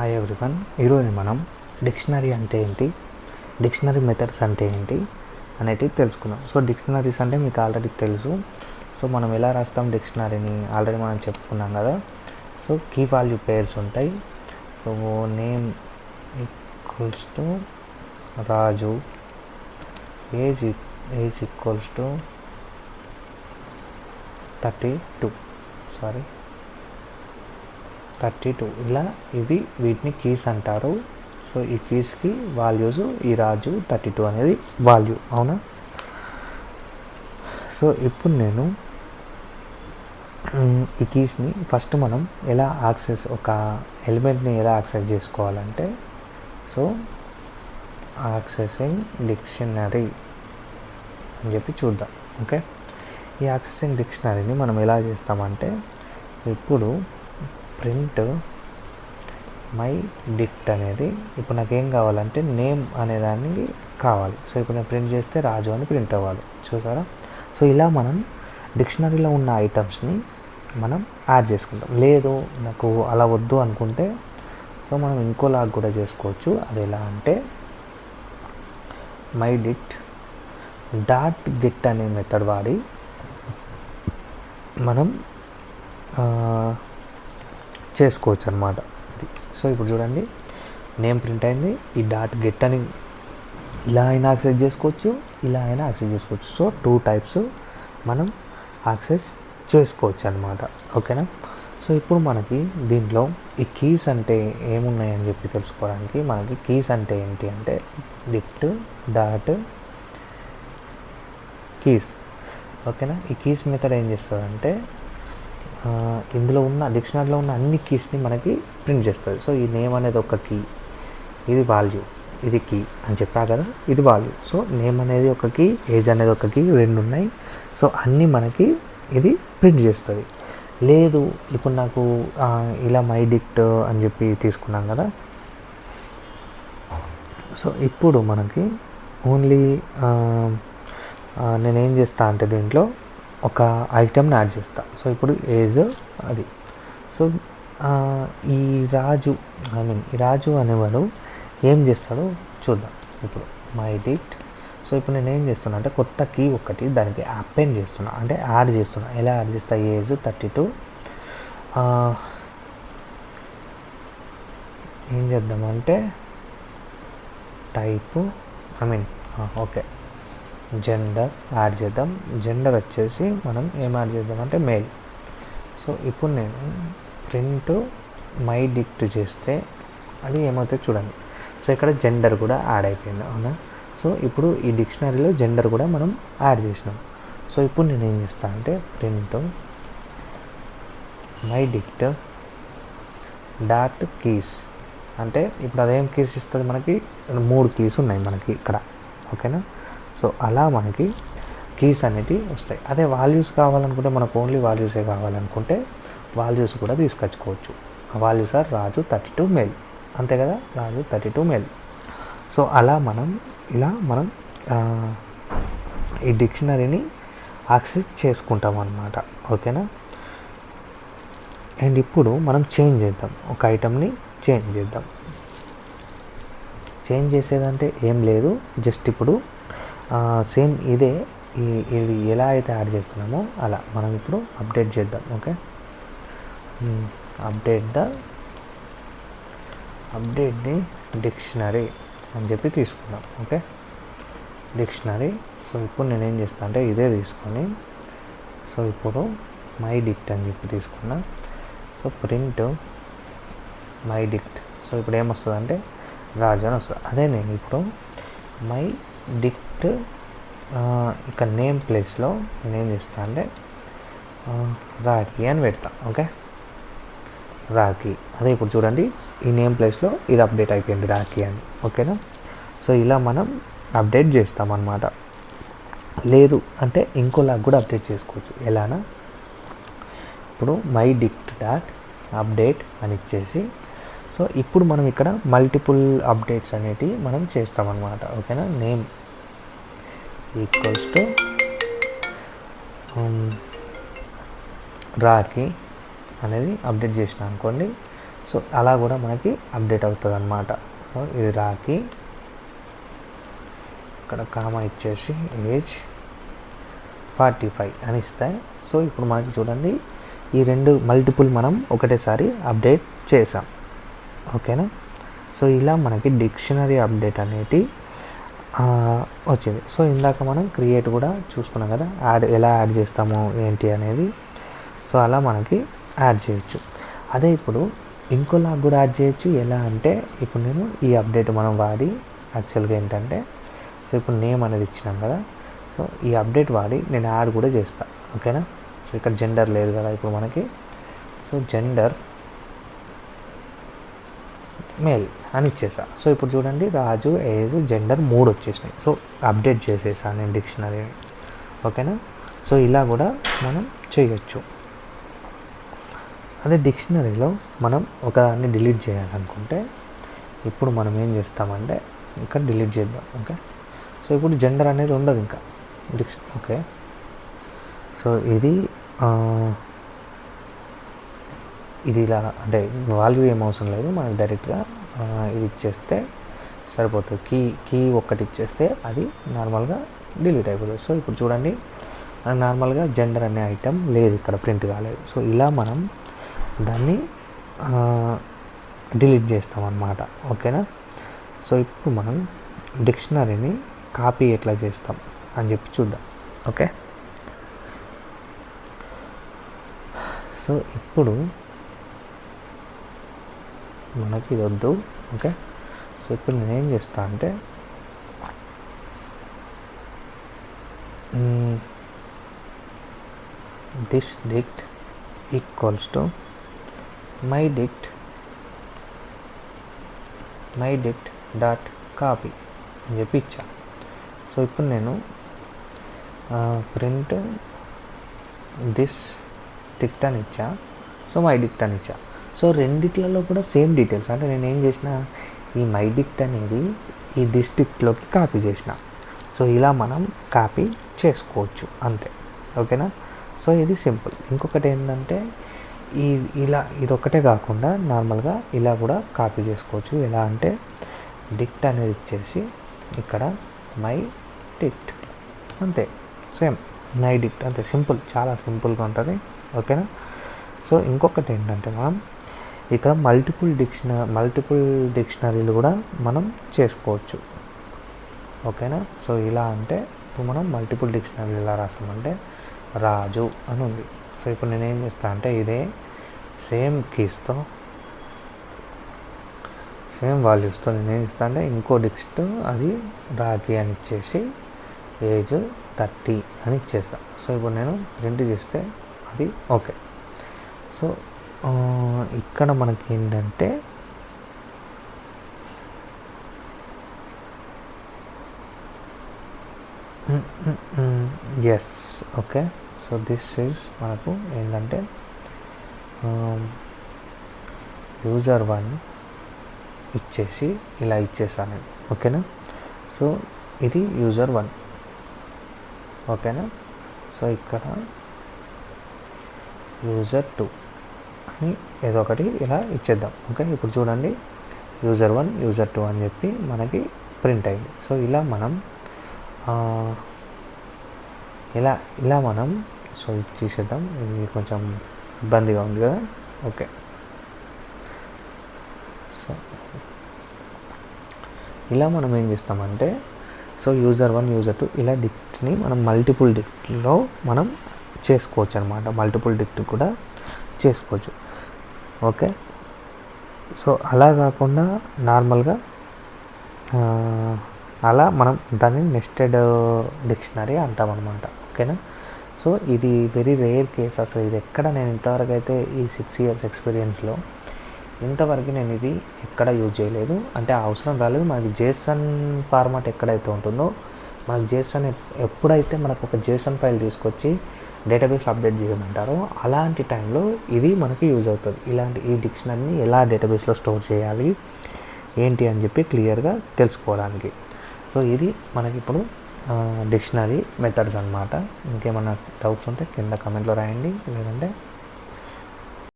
Hi everyone ఈరోజు మనం dictionary అంటే ఏంటి? డిక్షనరీ మెథడ్స్ అంటే ఏంటి అనేటివి తెలుసుకుందాం. సో డిక్షనరీస్ అంటే మీకు ఆల్రెడీ తెలుసు. సో మనం ఎలా రాస్తాం డిక్షనరీని? ఆల్రెడీ మనం చెప్పుకున్నాం కదా. సో కీ వాల్యూ పేర్స్ ఉంటాయి. So name equals to Raju. Age age equals to thirty two sorry thirty two. ఇలా ఇవి వీటిని కీస్ అంటారు. సో ఈ కీస్కి వాల్యూస్ ఈ రాజు థర్టీ టూ అనేది వాల్యూ అవునా? సో ఇప్పుడు నేను ఈ కీస్ని ఫస్ట్ మనం ఎలా యాక్సెస్ ఒక ఎలిమెంట్ని ఎలా యాక్సెస్ చేసుకోవాలంటే సో యాక్సెసింగ్ డిక్షనరీ అని చెప్పి చూద్దాం. ఓకే ఈ యాక్సెసింగ్ డిక్షనరీని మనం ఎలా చేస్తామంటే ఇప్పుడు ప్రింట్ మై డిక్ట్ అనేది ఇప్పుడు నాకు ఏం కావాలంటే నేమ్ అనేదానికి కావాలి. సో ఇప్పుడు నేను ప్రింట్ చేస్తే రాజు అని ప్రింట్ అవ్వాలి. చూసారా? సో ఇలా మనం డిక్షనరీలో ఉన్న ఐటమ్స్ని మనం యాడ్ చేసుకుంటాం. లేదు నాకు అలా వద్దు అనుకుంటే సో మనం ఇంకోలాగా కూడా చేసుకోవచ్చు. అది ఎలా అంటే మై డిట్ డాట్ గెట్ అనే మెథడ్ వాడి మనం చేసుకోవచ్చు అనమాట సో ఇప్పుడు చూడండి. నేమ్ ప్రింట్ అయింది. ఈ డాట్ గెట్ అని ఇలా అయినా యాక్సెస్ చేసుకోవచ్చు ఇలా అయినా యాక్సెస్ చేసుకోవచ్చు. సో టూ టైప్స్ మనం యాక్సెస్ చేసుకోవచ్చు అనమాట ఓకేనా? సో ఇప్పుడు మనకి దీంట్లో ఈ కీస్ అంటే ఏమున్నాయని చెప్పి తెలుసుకోవడానికి మనకి కీస్ అంటే ఏంటి అంటే డిక్ట్ డాట్ కీస్. ఓకేనా? ఈ కీస్ మెథడ్ ఏం చేస్తుందంటే ఇందులో ఉన్న డిక్షనరీలో ఉన్న అన్ని కీస్ని మనకి ప్రింట్ చేస్తుంది సో ఈ నేమ్ అనేది ఒక కీ ఇది వాల్యూ ఇది కీ అని చెప్పా కదా ఇది వాల్యూ. సో నేమ్ అనేది ఒక కీ ఏజ్ అనేది ఒక కీ రెండు ఉన్నాయి. సో అన్నీ మనకి ఇది ప్రింట్ చేస్తుంది. లేదు ఇప్పుడు నాకు ఇలా మై డిక్ట్ అని చెప్పి తీసుకున్నాం కదా. సో ఇప్పుడు మనకి ఓన్లీ నేనేం చేస్తా అంటే దీంట్లో ఒక ఐటెంని యాడ్ చేస్తా. సో ఇప్పుడు ఏజ్ అది. సో ఈ రాజు ఐ మీన్ ఈ రాజు అనేవాడు ఏం చేస్తాడో చూద్దాం. ఇప్పుడు మై డిట్ సో ఇప్పుడు నేను ఏం చేస్తున్నా అంటే కొత్త కీ ఒకటి దానికి అపెండ్ చేస్తున్నా. అంటే యాడ్ చేస్తున్నా. ఎలా యాడ్ చేస్తా? ఏజ్ థర్టీ టూ ఏం చేద్దామంటే type I mean okay gender add చేద్దాం జెండర్ వచ్చేసి మనం ఏం యాడ్ చేద్దామంటే మెయిల్ సో ఇప్పుడు నేను ప్రింట్ మై డిక్ట్ చేస్తే అది ఏమవుతుంది చూడండి. సో ఇక్కడ జెండర్ కూడా యాడ్ అయిపోయింది అవునా? సో ఇప్పుడు ఈ డిక్షనరీలో జెండర్ కూడా మనం యాడ్ చేసినాం. సో ఇప్పుడు నేను ఏం చేస్తాను అంటే print my dict dot keys అంటే ఇప్పుడు అదేం కీస్ ఇస్తుంది మనకి? మూడు కీస్ ఉన్నాయి మనకి ఇక్కడ. ఓకేనా సో అలా మనకి కీస్ అనేటివి వస్తాయి. అదే వాల్యూస్ కావాలనుకుంటే మనకు ఓన్లీ వాల్యూసే కావాలనుకుంటే వాల్యూస్ కూడా తీసుకొచ్చుకోవచ్చు. Values or Raju thirty two male అంతే కదా? Raju thirty two male so అలా మనం ఇలా మనం ఈ డిక్షనరీని యాక్సెస్ చేసుకుంటాం అన్నమాట ఓకేనా? అండ్ ఇప్పుడు మనం చేంజ్ చేద్దాం. ఒక ఐటమ్ని చేంజ్ చేద్దాం. చేంజ్ చేసేదంటే ఏం లేదు. జస్ట్ ఇప్పుడు సేమ్ ఇదే ఈ- ఇది ఎలా అయితే యాడ్ చేస్తున్నామో అలా మనం ఇప్పుడు అప్డేట్ చేద్దాం okay? Update the update the dictionary అని చెప్పి తీసుకుందాం ఓకే? డిక్షనరీ. సో ఇప్పుడు నేను ఏం చేస్తాను అంటే ఇదే తీసుకొని సో ఇప్పుడు మై డిక్ట్ అని చెప్పి తీసుకున్నా. So print my dict. So ఇప్పుడు ఏమొస్తుంది అంటే రాజు అని వస్తుంది. అదే నేను ఇప్పుడు మై డిక్ట్ ఇక నేమ్ ప్లేస్లో నేను ఏం అంటే రాఖీ అని పెడతా ఓకే రాఖీ. అదే ఇప్పుడు చూడండి ఈ నేమ్ ప్లేస్లో ఇది అప్డేట్ అయిపోయింది రాఖీ అని ఓకేనా సో ఇలా మనం అప్డేట్ చేస్తామన్నమాట. లేదు అంటే ఇంకోలాగా కూడా అప్డేట్ చేసుకోవచ్చు. ఎలానా ఇప్పుడు మై డిక్ట్ డాట్ అప్డేట్ అని ఇచ్చేసి సో ఇప్పుడు మనం ఇక్కడ మల్టిపుల్ అప్డేట్స్ అనేటివి మనం చేస్తామన్నమాట ఓకేనా నేమ్ ఈక్వల్స్ టు రాకి అనేది అప్డేట్ చేసిన అనుకోండి. సో అలా కూడా మనకి అప్డేట్ అవుతుంది అనమాట ఇది రాకి ఇక్కడ కామా ఇచ్చేసి ఏజ్ ఫార్టీ ఫైవ్ అని ఇస్తాయి సో ఇప్పుడు మనకి చూడండి ఈ రెండు మల్టిపుల్ మనం ఒకటేసారి అప్డేట్ చేసాం. ఓకేనా సో ఇలా మనకి డిక్షనరీ అప్డేట్ అనేది వచ్చింది. సో ఇందాక మనం క్రియేట్ కూడా చూసుకున్నాం కదా యాడ్ ఎలా యాడ్ చేస్తాము ఏంటి అనేది. సో అలా మనకి యాడ్ చేయొచ్చు. అదే ఇప్పుడు ఇంకోలా కూడా యాడ్ చేయొచ్చు. ఎలా అంటే ఇప్పుడు నేను ఈ అప్డేట్ మనం వాడి యాక్చువల్గా ఏంటంటే సో ఇప్పుడు నేమ్ అనేది ఇచ్చినాం కదా. సో ఈ అప్డేట్ వాడి నేను యాడ్ కూడా చేస్తాను ఓకేనా? సో ఇక్కడ జెండర్ లేదు కదా ఇప్పుడు మనకి. సో జెండర్ మేల్ అని ఇచ్చేసా. సో ఇప్పుడు చూడండి రాజు ఏజ్ జెండర్ మూడు వచ్చేసినాయి. సో అప్డేట్ చేసేసా నేను డిక్షనరీని ఓకేనా? సో ఇలా కూడా మనం చేయొచ్చు. అదే డిక్షనరీలో మనం ఒకదాన్ని డిలీట్ చేయాలనుకుంటే ఇప్పుడు మనం ఏం చేస్తామంటే ఇక్కడ డిలీట్ చేద్దాం ఓకే? సో ఇప్పుడు జెండర్ అనేది ఉండదు ఇంకా. డిక్ష ఓకే? సో ఇది ఇది ఇలా అంటే వాల్యూ ఏం అవసరం లేదు మనకు డైరెక్ట్గా ఇది ఇచ్చేస్తే సరిపోతుంది. కీ కీ ఒక్కటి ఇచ్చేస్తే అది నార్మల్గా డిలీట్ అయిపోతుంది. సో ఇప్పుడు చూడండి నార్మల్గా జెండర్ అనే ఐటెం లేదు ఇక్కడ ప్రింట్ కాలేదు. సో ఇలా మనం దాన్ని డిలీట్ చేస్తాం అన్నమాట. ఓకేనా? సో ఇప్పుడు మనం డిక్షనరీని కాపీ ఎట్లా చేస్తాం అని చెప్పి చూద్దాం. ఓకే? సో ఇప్పుడు మనకి ఇది వద్దు. ఓకే? సో ఇప్పుడు నేను ఏం చేస్తా అంటే this dict equals to my dict my dict dot copy అని చెప్పి ఇచ్చా. సో ఇప్పుడు నేను ప్రింట్ దిస్ డిక్ట్ అని ఇచ్చా. సో మై డిక్ట్ అని ఇచ్చా. సో రెండిట్లలో కూడా సేమ్ డీటెయిల్స్. అంటే నేను ఏం చేసిన ఈ మై డిక్ట్ అనేది ఈ డిస్ట్రిక్ట్లోకి కాపీ చేసిన. సో ఇలా మనం కాపీ చేసుకోవచ్చు అంతే. ఓకేనా? సో ఇది సింపుల్. ఇంకొకటి ఏంటంటే ఈ ఇలా ఇదొక్కటే కాకుండా నార్మల్గా ఇలా కూడా కాపీ చేసుకోవచ్చు. ఎలా అంటే డిక్ట్ అనేది ఇచ్చేసి ఇక్కడ మై డిక్ట్. అంతే. సేమ్. My dict. అంతే. సింపుల్. చాలా సింపుల్గా ఉంటుంది. ఓకేనా? సో ఇంకొకటి ఏంటంటే మనం ఇక్కడ మల్టిపుల్ డిక్షన మల్టిపుల్ డిక్షనరీలు కూడా మనం చేసుకోవచ్చు. ఓకేనా? సో ఇలా అంటే ఇప్పుడు మనం మల్టిపుల్ డిక్షనరీలు ఎలా రాస్తామంటే రాజు అని ఉంది. సో ఇప్పుడు నేను ఏం చేస్తా అంటే ఇదే సేమ్ కీస్తో సేమ్ వాల్యూస్తో నేను ఏం ఇస్తా అంటే ఇంకో డిక్స్ట్ అది రాగి అని ఇచ్చేసి ఏజ్ థర్టీ అని ఇచ్చేస్తాను సో ఇప్పుడు నేను ప్రింట్ చేస్తే అది ఓకే సో ఇక్కడ మనకి ఏంటంటే yes okay so this is మనకు ఏంటంటే um, యూజర్ వన్ ఇచ్చేసి ఇలా ఇచ్చేసాను ఓకేనా సో ఇది యూజర్ వన్ ఓకేనా సో ఇక్కడ యూజర్ టూ అని ఏదో ఒకటి ఇలా ఇచ్చేద్దాం. ఓకే? ఇప్పుడు చూడండి. యూజర్ వన్ యూజర్ టూ అని చెప్పి మనకి ప్రింట్ అయింది. సో ఇలా మనం ఇలా ఇలా మనం సో ఇది తీసేద్దాం. ఇది కొంచెం ఇబ్బందిగా ఉంది కదా? ఓకే. సో ఇలా మనం ఏం చేస్తామంటే so user one user two ఇలా డిక్ట్ని మనం మల్టిపుల్ డిక్ట్లో మనం చేసుకోవచ్చు అనమాట మల్టిపుల్ డిక్ట్ కూడా చేసుకోవచ్చు. ఓకే. సో అలా కాకుండా నార్మల్గా అలా మనం దాన్ని నెస్టెడ్ డిక్షనరీ అంటాం అనమాట ఓకేనా? సో ఇది వెరీ రేర్ కేస్ అసలు. ఇది ఎక్కడ నేను ఇంతవరకు అయితే ఈ సిక్స్ ఇయర్స్ ఎక్స్పీరియన్స్లో ఇంతవరకు నేను ఇది ఎక్కడ యూజ్ చేయలేదు. అంటే అవసరం రాలేదు. మనకి జేసన్ ఫార్మాట్ ఎక్కడైతే ఉంటుందో మనకి జేసన్ ఎప్పుడైతే మనకు ఒక జేసన్ ఫైల్ తీసుకొచ్చి డేటాబేస్లో అప్డేట్ చేయమంటారో అలాంటి టైంలో ఇది మనకి యూజ్ అవుతుంది. ఇలాంటి ఈ డిక్షనరీని ఎలా డేటాబేస్లో స్టోర్ చేయాలి ఏంటి అని చెప్పి క్లియర్గా తెలుసుకోవడానికి. సో ఇది మనకి ఇప్పుడు డిక్షనరీ మెథడ్స్ అన్నమాట. ఇంకేమైనా డౌట్స్ ఉంటే కింద కమెంట్లో రాయండి. లేదంటే